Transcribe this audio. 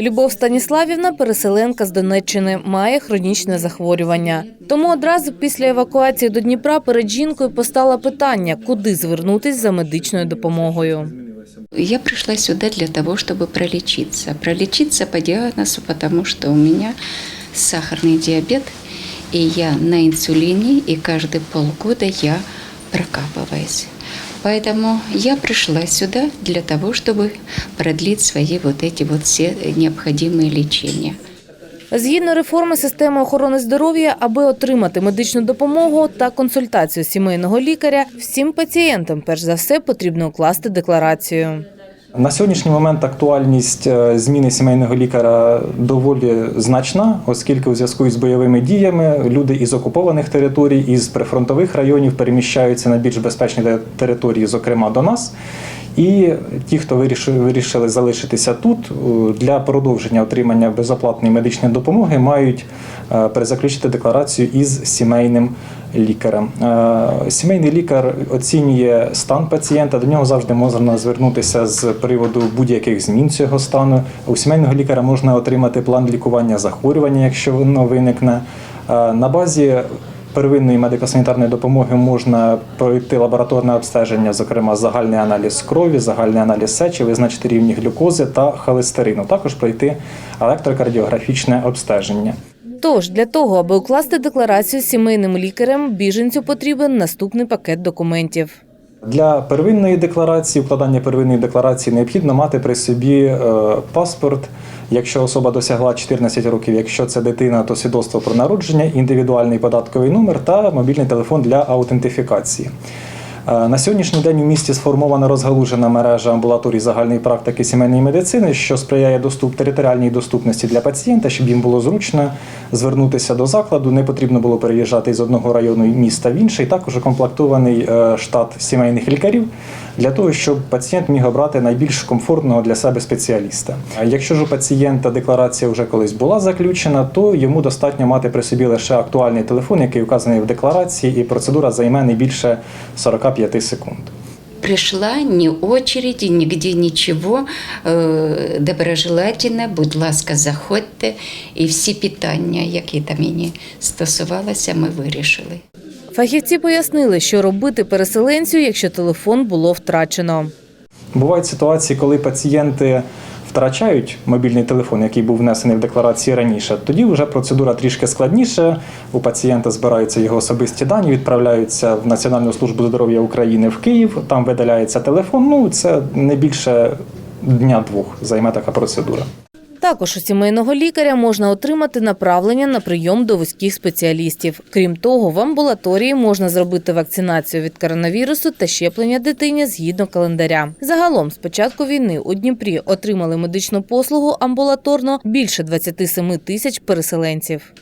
Любов Станіславівна переселенка з Донеччини, має хронічне захворювання. Тому одразу після евакуації до Дніпра перед жінкою постало питання, куди звернутись за медичною допомогою. Я пришла сюда для того, чтобы пролечиться. Пролечиться по диагнозу, потому что у меня сахарный диабет, и я на инсулине, и каждые полгода я прокапываюсь. Поэтому я пришла сюда для того, чтобы продлить свои вот эти вот все необходимые лечения. Згідно реформи системи охорони здоров'я, аби отримати медичну допомогу та консультацію сімейного лікаря, всім пацієнтам перш за все потрібно укласти декларацію. На сьогоднішній момент актуальність е, зміни сімейного лікаря доволі значна, оскільки у зв'язку із бойовими діями люди із окупованих територій, із прифронтових районів переміщаються на більш безпечні те- території, зокрема до нас. І ті, хто вирішили, вирішили залишитися тут, е, для продовження отримання безоплатної медичної допомоги, мають е, перезаключити декларацію із сімейним лікарем. Е, Сімейний лікар оцінює стан пацієнта. До нього завжди можна звернутися з приводу будь-яких змін цього стану. У сімейного лікаря можна отримати план лікування захворювання, якщо воно виникне. На базі первинної медико-санітарної допомоги можна пройти лабораторне обстеження, зокрема загальний аналіз крові, загальний аналіз сечі, визначити рівні глюкози та холестерину. Також пройти електрокардіографічне обстеження. Тож для того, аби укласти декларацію сімейним лікарем, біженцю потрібен наступний пакет документів. Для первинної декларації, укладання первинної декларації необхідно мати при собі е, паспорт. Якщо особа досягла 14 років, якщо це дитина, то свідоцтво про народження, індивідуальний податковий номер та мобільний телефон для аутентифікації. Е, На сьогоднішній день у місті сформована розгалужена мережа амбулаторій загальної практики сімейної медицини, що сприяє доступ територіальній доступності для пацієнта, щоб їм було зручно звернутися до закладу. Не потрібно було переїжджати з одного району міста в інший. Також укомплектований е, штат сімейних лікарів для того, щоб пацієнт міг обрати найбільш комфортного для себе спеціаліста. Якщо ж у пацієнта декларація вже колись була заключена, то йому достатньо мати при собі лише актуальний телефон, який вказаний в декларації, і процедура займе не більше 45 секунд. Пришла ні очереди, нігде нічого. Е, Доброжелательно, будь ласка, заходьте. І всі питання, які там мені стосувалися, ми вирішили. Фахівці пояснили, що робити переселенцю, якщо телефон було втрачено. Бувають ситуації, коли пацієнти втрачають мобільний телефон, який був внесений в декларації раніше. Тоді вже процедура трішки складніша. У пацієнта збираються його особисті дані, відправляються в Національну службу здоров'я України в Київ. Там видаляється телефон. Ну це не більше дня-двох займе така процедура. Також у сімейного лікаря можна отримати направлення на прийом до вузьких спеціалістів. Крім того, в амбулаторії можна зробити вакцинацію від коронавірусу та щеплення дитині згідно календаря. Загалом, з початку війни у Дніпрі отримали медичну послугу амбулаторно більше 27 тисяч переселенців.